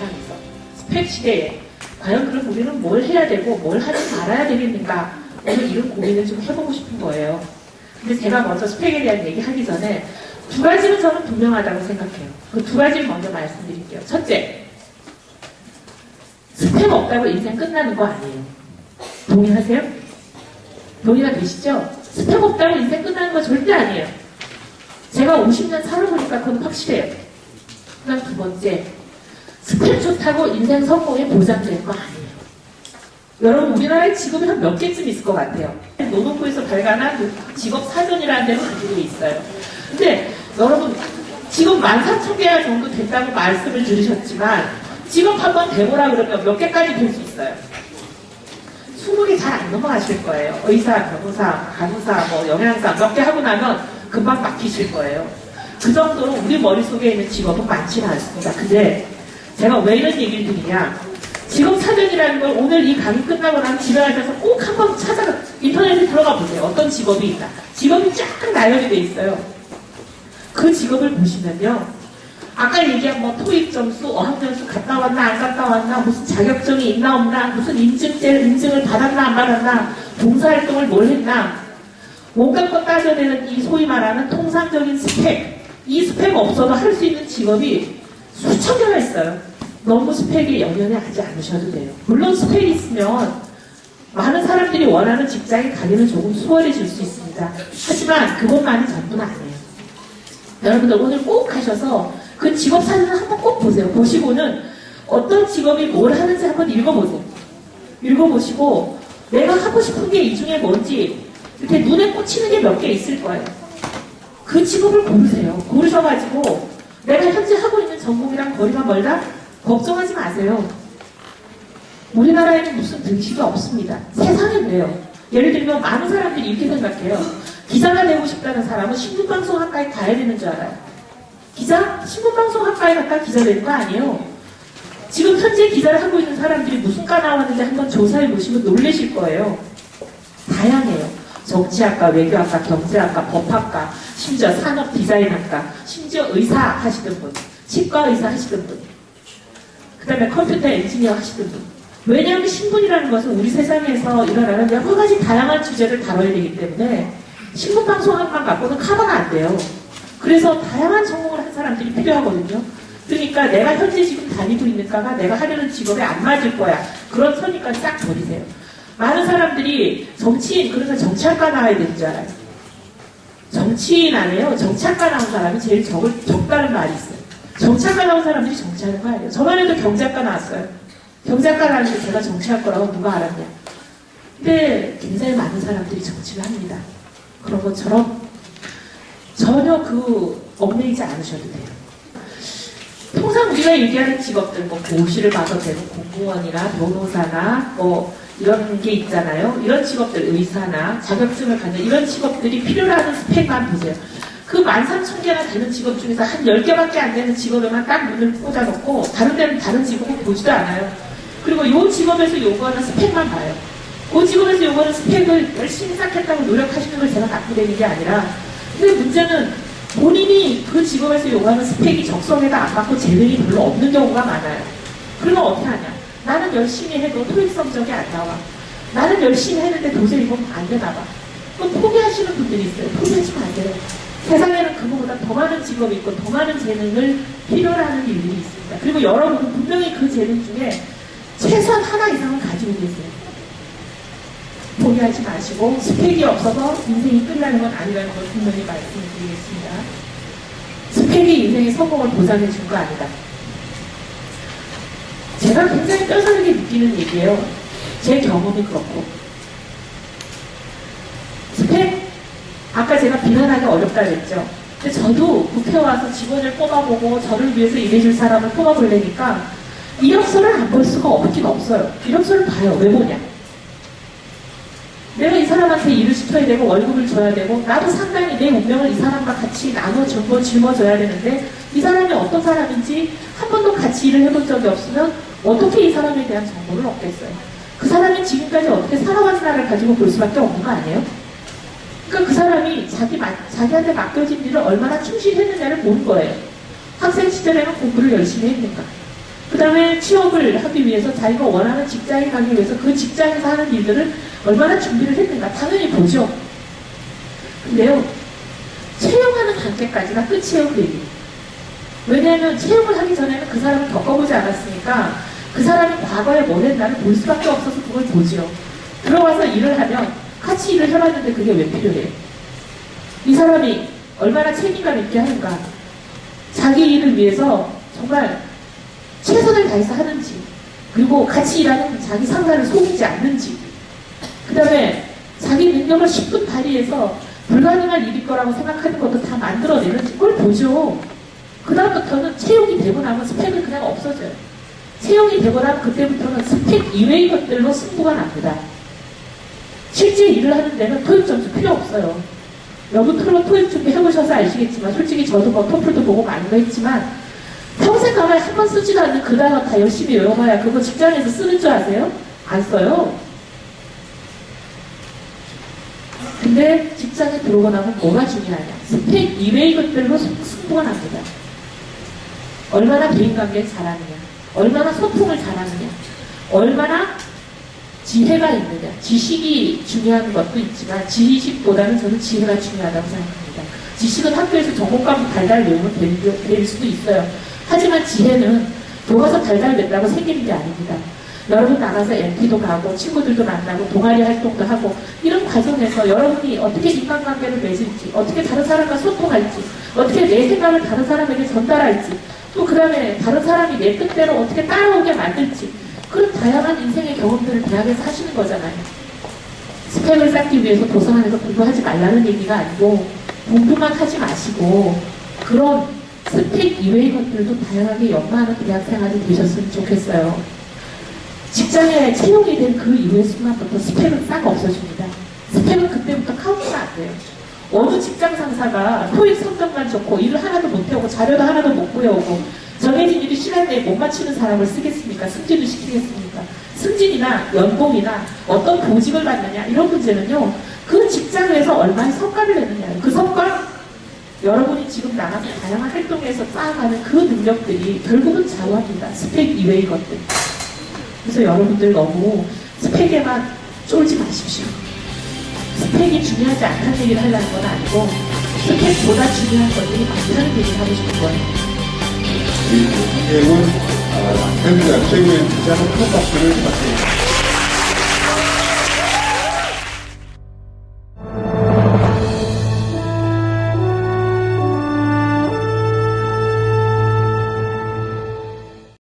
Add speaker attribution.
Speaker 1: 세상에서 스펙 시대에 과연 그럼 우리는 뭘 해야 되고 뭘 하지 말아야 되겠는가 오늘 이런 고민을 좀 해보고 싶은 거예요. 근데 제가 먼저 스펙에 대한 얘기 하기 전에 두 가지는 저는 분명하다고 생각해요. 그 두 가지를 먼저 말씀드릴게요. 첫째, 스펙 없다고 인생 끝나는 거 아니에요. 동의하세요? 동의가 되시죠? 스펙 없다고 인생 끝나는 거 절대 아니에요. 제가 50년 살아보니까 그건 확실해요. 그다음 두 번째, 스펙 좋다고 인생 성공이 보장되는 거 아니에요. 여러분 우리나라에 직업이 한몇 개쯤 있을 것 같아요. 노동부에서 발간한 그 직업 사전이라는 데를 가지고 있어요. 근데 여러분 지금 14,000개가 정도 된다고 말씀을 들으셨지만 직업 한번 대보라 그러면 몇 개까지 될 수 있어요? 20개 잘 안 넘어가실 거예요. 의사, 변호사, 간호사, 뭐 영양사 몇 개 하고 나면 금방 바뀌실 거예요. 그 정도로 우리 머릿속에 있는 직업은 많지는 않습니다. 근데 제가 왜 이런 얘기를 드리냐 직업 사전이라는 걸 오늘 이 강의 끝나고 나면 집에 가셔서 꼭 한번 찾아가 인터넷에 들어가 보세요. 어떤 직업이 있다. 직업이 쫙 나열이 돼 있어요. 그 직업을 보시면요. 아까 얘기한 뭐 토익 점수, 어학 점수 갔다 왔나 안 갔다 왔나, 무슨 자격증이 있나 없나, 무슨 인증제 인증을 받았나 안 받았나, 봉사활동을 뭘 했나, 온갖 것 따져내는 이 소위 말하는 통상적인 스펙, 이 스펙 없어도 할 수 있는 직업이 수천 개가 있어요. 너무 스펙에 연연해 하지 않으셔도 돼요. 물론 스펙이 있으면 많은 사람들이 원하는 직장에 가기는 조금 수월해질 수 있습니다. 하지만 그것만이 전부는 아니에요. 여러분들 오늘 꼭 가셔서 그 직업 사진을 한번 꼭 보세요. 보시고는 어떤 직업이 뭘 하는지 한번 읽어보세요. 읽어보시고 내가 하고 싶은 게 이 중에 뭔지 이렇게 눈에 꽂히는 게 몇 개 있을 거예요. 그 직업을 고르세요. 고르셔가지고 내가 현재 하고 있는 전공이랑 거리가 멀다? 걱정하지 마세요. 우리나라에는 무슨 등식이 없습니다. 세상에 왜요? 예를 들면 많은 사람들이 이렇게 생각해요. 기자가 되고 싶다는 사람은 신문방송 학과에 가야 되는 줄 알아요. 기자? 신문방송 학과에 갔다 기자 되는 거 아니에요. 지금 현재 기자를 하고 있는 사람들이 무슨 과 나왔는지 한번 조사해 보시면 놀라실 거예요. 다양해요. 정치학과, 외교학과, 경제학과, 법학과, 심지어 산업 디자인학과, 심지어 의사 하시던 분, 치과 의사 하시던 분, 그 다음에 컴퓨터 엔지니어 하시던 분. 왜냐하면 신문이라는 것은 우리 세상에서 일어나는 여러 가지 다양한 주제를 다뤄야 되기 때문에 신문 방송학만 갖고는 커버가 안 돼요. 그래서 다양한 전공을 한 사람들이 필요하거든요. 그러니까 내가 현재 지금 다니고 있는 과가 내가 하려는 직업에 안 맞을 거야. 그런 선입관 싹 버리세요. 많은 사람들이 정치인, 그래서 정치학과 나와야 되는 줄 알아요. 정치인 안에요. 정치학과 나온 사람이 제일 적을, 적다는 말이 있어요. 정치학과 나온 사람들이 정치하는 거 아니에요. 저만 해도 경제학과 나왔어요. 나왔는데 제가 정치할 거라고 누가 알았냐. 근데 굉장히 많은 사람들이 정치를 합니다. 그런 것처럼 전혀 그 얽매이지 않으셔도 돼요. 통상 우리가 얘기하는 직업들, 뭐 고시를 봐도 되는 공무원이나 변호사나 뭐 이런 게 있잖아요. 이런 직업들, 의사나 자격증을 갖는 이런 직업들이 필요로 하는 스펙만 보세요. 그 13,000개나 되는 직업 중에서 한 10개밖에 안 되는 직업에만 딱 눈을 꽂아놓고 다른 데는 다른 직업을 보지도 않아요. 그리고 이 직업에서 요구하는 스펙만 봐요. 그 직업에서 요구하는 스펙을 열심히 쌓겠다고 노력하시는 걸 제가 나쁘다는 게 아니라 근데 문제는 본인이 그 직업에서 요구하는 스펙이 적성에도 안 맞고 재능이 별로 없는 경우가 많아요. 그러면 어떻게 하냐? 나는 열심히 해도 토익 성적이 안 나와. 나는 열심히 했는데 도저히 이건 안 되나 봐. 그럼 포기하시는 분들이 있어요. 포기하시면 안 돼요. 세상에는 그거보다 더 많은 직업이 있고 더 많은 재능을 필요로 하는 일들이 있습니다. 그리고 여러분은 분명히 그 재능 중에 최소한 하나 이상은 가지고 계세요. 포기하지 마시고 스펙이 없어서 인생이 끝나는 건 아니라는 걸 분명히 말씀을 드리겠습니다. 스펙이 인생의 성공을 보장해 준거 아니다. 제가 굉장히 뼈저리게 느끼는 얘기예요. 제 경험이 그렇고. 스펙? 아까 제가 비난하기 어렵다 그랬죠. 근데 저도 국회 와서 직원을 뽑아보고 저를 위해서 일해줄 사람을 뽑아보려니까 이력서를 안 볼 수가 없긴 없어요. 이력서를 봐요. 왜 보냐? 내가 이 사람한테 일을 시켜야 되고 월급을 줘야 되고 나도 상당히 내 운명을 이 사람과 같이 나눠 짊어 짊어줘야 되는데 이 사람이 어떤 사람인지 한 번도 같이 일을 해본 적이 없으면 어떻게 이 사람에 대한 정보를 얻겠어요? 그 사람이 지금까지 어떻게 살아왔나를 가지고 볼 수밖에 없는 거 아니에요? 그러니까 그 사람이 자기, 마- 자기한테 맡겨진 일을 얼마나 충실히 했느냐를 보는 거예요. 학생 시절에는 공부를 열심히 했는가? 그 다음에 취업을 하기 위해서 자기가 원하는 직장에 가기 위해서 그 직장에서 하는 일들을 얼마나 준비를 했는가 당연히 보죠. 근데요, 채용하는 단계까지가 끝이에요, 그 얘기. 왜냐하면 채용을 하기 전에는 그 사람을 겪어보지 않았으니까 그 사람이 과거에 뭘 했나를 볼 수밖에 없어서 그걸 보죠. 들어가서 일을 하면 같이 일을 해봤는데 그게 왜 필요해요? 이 사람이 얼마나 책임감 있게 하는가. 자기 일을 위해서 정말 최선을 다해서 하는지, 그리고 같이 일하는 자기 상사를 속이지 않는지, 그 다음에 자기 능력을 10분 발휘해서 불가능한 일일 거라고 생각하는 것도 다 만들어내는지 그걸 보죠. 그다음부터는 채용이 되고 나면 스펙은 그냥 없어져요. 채용이 되고 나면 그때부터는 스펙 이외의 것들로 승부가 납니다. 실제 일을 하는 데는 토익 점수 필요 없어요. 여러분 토로 토익 준비 해보셔서 아시겠지만 솔직히 저도 뭐 토플도 보고 많이 거 했지만 평생 가만히 한번 쓰지도 않는 그 단어 다 열심히 외워봐야 그거 직장에서 쓰는 줄 아세요? 안 써요. 근데 직장에 들어오고 나면 뭐가 중요하냐? 스펙 이외의 것들로 승- 승부가 납니다. 얼마나 대인관계를 잘하느냐, 얼마나 소통을 잘하느냐, 얼마나 지혜가 있느냐. 지식이 중요한 것도 있지만 지식보다는 저는 지혜가 중요하다고 생각합니다. 지식은 학교에서 전공 과목 달달 외우면 될, 될 수도 있어요. 하지만 지혜는 교과서 달달 낸다고 생기는 게 아닙니다. 여러분 나가서 MT도 가고 친구들도 만나고 동아리 활동도 하고 이런 과정에서 여러분이 어떻게 인간관계를 맺을지 어떻게 다른 사람과 소통할지 어떻게 내 생각을 다른 사람에게 전달할지 또 그 다음에 다른 사람이 내 뜻대로 어떻게 따라오게 만들지 그런 다양한 인생의 경험들을 대학에서 하시는 거잖아요. 스펙을 쌓기 위해서 도서 안에서 공부하지 말라는 얘기가 아니고 공부만 하지 마시고 그런 스펙 이외의 것들도 다양하게 연마하는 대학 생활이 되셨으면 좋겠어요. 직장에 채용이 된 그 이후의 순간부터 스펙은 싹 없어집니다. 스펙은 그때부터 카운트가 안 돼요. 어느 직장 상사가 토익 성적만 좋고 일을 하나도 못 해오고 자료도 하나도 못 구해오고 시간 내에 못 맞추는 사람을 쓰겠습니까? 승진을 시키겠습니까? 승진이나 연봉이나 어떤 보직을 받느냐 이런 문제는요. 그 직장에서 얼마의 성과를 내느냐 그 성과 여러분이 지금 나가서 다양한 활동에서 쌓아가는 그 능력들이 결국은 자원입니다. 스펙 이외의 것들. 그래서 여러분들 너무 스펙에만 쫄지 마십시오. 스펙이 중요하지 않다는 얘기를 하려는 건 아니고 스펙보다 중요한 것들이 많다는 얘기를 하고 싶은 거예요.
Speaker 2: 이 김혜원 어, 현장 최고의 기자는 큰 박수를 받습니다.